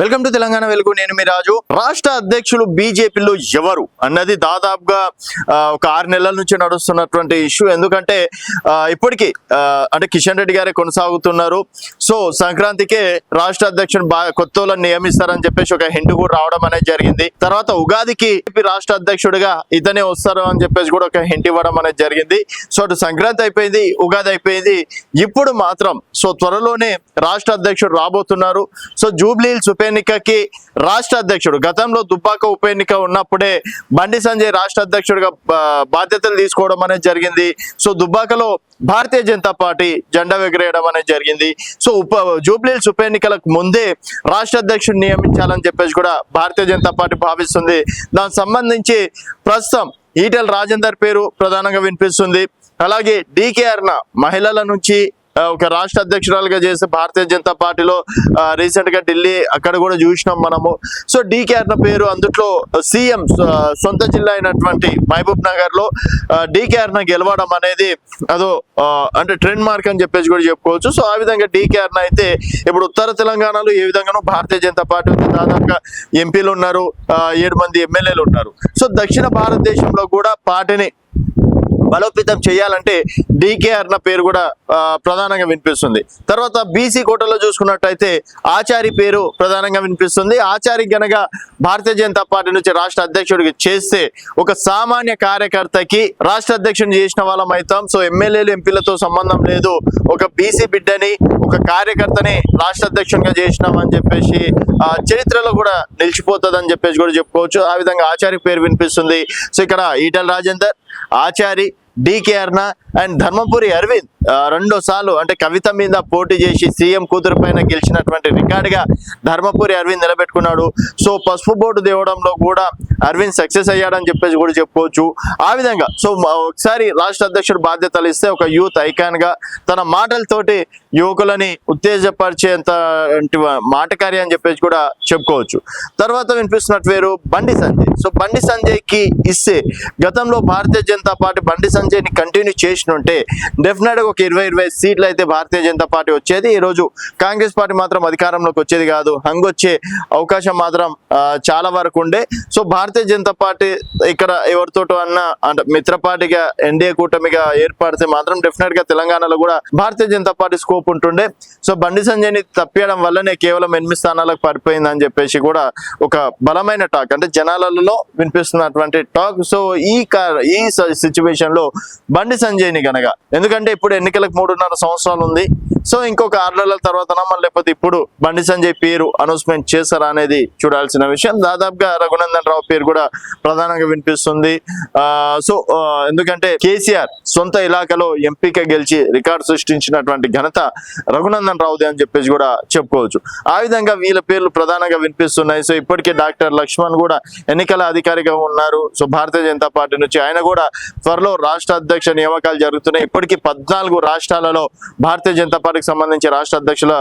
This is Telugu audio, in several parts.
వెల్కమ్ టు తెలంగాణ వెలుగు నేను మీ రాజు. రాష్ట్ర అధ్యక్షులు బీజేపీలో ఎవరు అన్నది దాదాపుగా ఒక ఆరు నెలల నుంచి నడుస్తున్నటువంటి ఇష్యూ ఎందుకంటే ఇప్పటికీ అంటే కిషన్ రెడ్డి గారే కొనసాగుతున్నారు. సో సంక్రాంతికే రాష్ట్ర అధ్యక్షుడు బా కొత్త నియమిస్తారని చెప్పేసి ఒక హింట్ కూడా రావడం అనేది జరిగింది. తర్వాత ఉగాదికి రాష్ట్ర అధ్యక్షుడిగా ఇతనే వస్తారు అని చెప్పేసి కూడా ఒక హింట్ ఇవ్వడం అనేది జరిగింది. సో అటు సంక్రాంతి అయిపోయింది ఉగాది అయిపోయింది. ఇప్పుడు మాత్రం సో త్వరలోనే రాష్ట్ర అధ్యక్షుడు రాబోతున్నారు. సో జూబ్లీ ఎన్నికకి రాష్ట్ర అధ్యక్షుడు. గతంలో దుబ్బాక ఉప ఎన్నిక ఉన్నప్పుడే బండి సంజయ్ రాష్ట్ర అధ్యక్షుడిగా బా- బాధ్యతలు తీసుకోవడం అనేది జరిగింది. సో దుబ్బాకలో భారతీయ జనతా పార్టీ జెండా ఎగరేయడం అనేది జరిగింది. సో ఉప జూబ్లీహిల్స్ ఉప ఎన్నికలకు ముందే రాష్ట్ర అధ్యక్షుడు నియమించాలని చెప్పేసి కూడా భారతీయ జనతా పార్టీ భావిస్తుంది. దానికి సంబంధించి ప్రస్తుతం ఈటెల్ రాజేందర్ పేరు ప్రధానంగా వినిపిస్తుంది. అలాగే డికేఆర్న మహిళల నుంచి ఒక రాష్ట్ర అధ్యక్షురాలుగా చేసి భారతీయ జనతా పార్టీలో రీసెంట్గా ఢిల్లీ అక్కడ కూడా చూసినాం మనము. సో డీకే అన్న పేరు అందుట్లో సీఎం సొంత జిల్లా అయినటువంటి మహబూబ్ నగర్లో డీకే అన్న గెలవడం అనేది అదో అంటే ట్రెండ్ మార్క్ అని చెప్పేసి కూడా చెప్పుకోవచ్చు. సో ఆ విధంగా డీకే అన్న అయితే ఇప్పుడు ఉత్తర తెలంగాణలో ఏ విధంగానూ భారతీయ జనతా పార్టీ దాదాపుగా ఎంపీలు ఉన్నారు ఏడు మంది ఎమ్మెల్యేలు ఉన్నారు. సో దక్షిణ భారతదేశంలో కూడా పార్టీని బలోపేతం చేయాలంటే డీకే అన్న పేరు కూడా ప్రధానంగా వినిపిస్తుంది. తర్వాత బీసీ కోటలో చూసుకున్నట్టయితే ఆచారి పేరు ప్రధానంగా వినిపిస్తుంది. ఆచారి గనక భారతీయ జనతా పార్టీ నుంచి రాష్ట్ర అధ్యక్షుడికి చేస్తే ఒక సామాన్య కార్యకర్తకి రాష్ట్ర అధ్యక్షుడు చేసిన వాళ్ళం అవుతాం. సో ఎమ్మెల్యేలు ఎంపీలతో సంబంధం లేదు. ఒక బీసీ బిడ్డని ఒక కార్యకర్తని రాష్ట్ర అధ్యక్షునిగా చేసినామని చెప్పేసి ఆ చరిత్రలో కూడా నిలిచిపోతుంది అని చెప్పేసి కూడా చెప్పుకోవచ్చు. ఆ విధంగా ఆచారి పేరు వినిపిస్తుంది. సో ఇక్కడ ఈటల రాజేందర్ ఆచారి డికే అర్ణ అండ్ ధర్మపురి అరవింద్ రెండోసార్లు అంటే కవిత మీద పోటీ చేసి సీఎం కూతురు పైన గెలిచినటువంటి రికార్డుగా ధర్మపురి అరవింద్ నిలబెట్టుకున్నాడు. సో పసుపు బోర్డు దేవడంలో కూడా అరవింద్ సక్సెస్ అయ్యాడని చెప్పేసి కూడా చెప్పుకోవచ్చు. ఆ విధంగా సో ఒకసారి రాష్ట్ర అధ్యక్షుడు బాధ్యతలు ఇస్తే ఒక యూత్ ఐకాన్గా తన మాటలతోటి యువకులని ఉత్తేజపరిచేంత మాటకారి అని చెప్పేసి కూడా చెప్పుకోవచ్చు. తర్వాత వినిపిస్తున్నట్టు వేరు బండి సంజయ్. సో బండి సంజయ్కి ఇస్తే గతంలో భారతీయ జనతా పార్టీ బండి సంజయ్ని కంటిన్యూ చేసినుంటే డెఫినెట్గా ఒక ఇరవై ఇరవై సీట్లు అయితే భారతీయ జనతా పార్టీ వచ్చేది. ఈ రోజు కాంగ్రెస్ పార్టీ మాత్రం అధికారంలోకి వచ్చేది కాదు. హంగొచ్చే అవకాశం మాత్రం చాలా వరకు ఉండే. సో భారతీయ జనతా పార్టీ ఇక్కడ ఎవరితోటో అన్న అంటే మిత్రపార్టీగా ఎన్డీఏ కూటమిగా ఏర్పడితే మాత్రం డెఫినెట్గా తెలంగాణలో కూడా భారతీయ జనతా పార్టీ స్కోప్ ఉంటుండే. సో బండి సంజయ్ని తప్పియడం వల్లనే కేవలం ఎనిమిది స్థానాలకు పడిపోయింది అని చెప్పేసి కూడా ఒక బలమైన టాక్ అంటే జనాలలో వినిపిస్తున్నటువంటి టాక్ సో ఈ కా- ఈ సిచ్యువేషన్లో బండి సంజయ్ గనక. ఎందుకంటే ఇప్పుడు ఎన్నికలకు మూడున్నర సంవత్సరాలు ఉంది. సో ఇంకొక ఆరు నెలల తర్వాత లేకపోతే ఇప్పుడు బండి సంజయ్ పేరు అనౌన్స్మెంట్ చేశారా అనేది చూడాల్సిన విషయం. దాదాపుగా రఘునందన్ రావు పేరు కూడా ప్రధానంగా వినిపిస్తుంది. సో ఎందుకంటే కేసీఆర్ సొంత ఇలాకాలో ఎంపీగా గెలిచి రికార్డు సృష్టించినటువంటి ఘనత రఘునందన్ రావుదే అని చెప్పేసి కూడా చెప్పుకోవచ్చు. ఆ విధంగా వీళ్ళ పేర్లు ప్రధానంగా వినిపిస్తున్నాయి. సో ఇప్పటికే డాక్టర్ లక్ష్మణ్ కూడా ఎన్నికల అధికారిగా ఉన్నారు. సో భారతీయ జనతా పార్టీ నుంచి ఆయన కూడా త్వరలో రాష్ట్ర అధ్యక్ష నియామకాలు జరుగుతున్నాయి. ఇప్పటికీ పద్నాలుగు రాష్ట్రాలలో భారతీయ జనతా పార్టీకి సంబంధించి రాష్ట్ర అధ్యక్షుల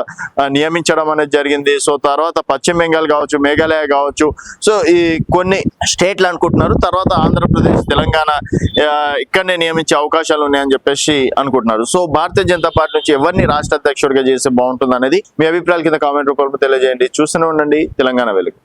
నియమించడం అనేది జరిగింది. సో తర్వాత పశ్చిమ బెంగాల్ కావచ్చు మేఘాలయ కావచ్చు. సో ఈ కొన్ని స్టేట్లు అనుకుంటున్నారు. తర్వాత ఆంధ్రప్రదేశ్ తెలంగాణ ఇక్కడనే నియమించే అవకాశాలు ఉన్నాయని చెప్పేసి అనుకుంటున్నారు. సో భారతీయ జనతా పార్టీ నుంచి ఎవరిని రాష్ట్ర అధ్యక్షుడిగా చేస్తే బాగుంటుంది అనేది మీ అభిప్రాయాల కింద కామెంట్ రూపంలో తెలియజేయండి. చూస్తూనే ఉండండి. తెలంగాణ వెలుగు.